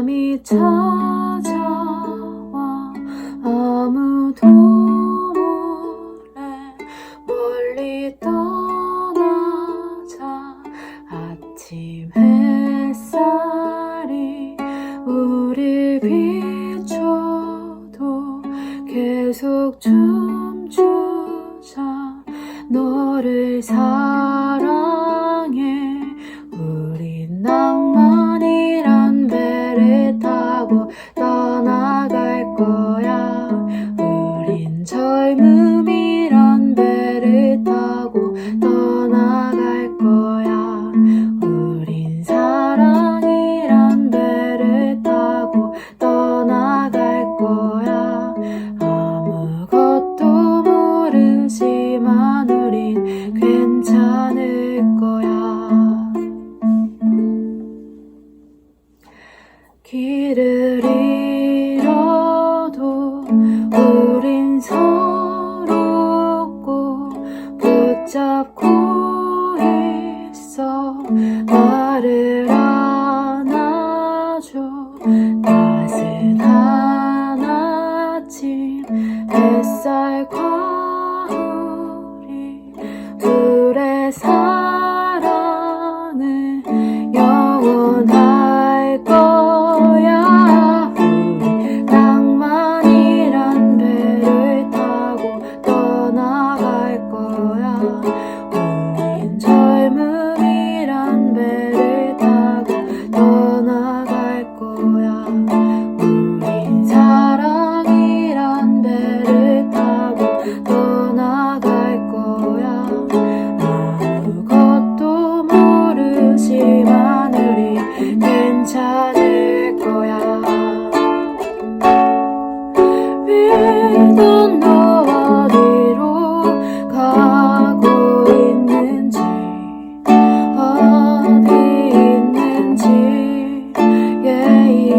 밤이 찾아와 아무도 몰래 멀리 떠나자. 아침 햇살이 우리 비춰도 계속 춤추자. 너를 사 미런베를 타고 떠나갈 거야？우린 사랑 이란 배를 타고 떠나갈 거야？아무 것도 모른 심한 우린 괜찬 거야？길을 잃 잡고 있어. 나를 안아줘. 따스한 아침 햇살 과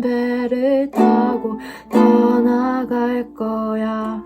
배를 타고 떠나갈 거야.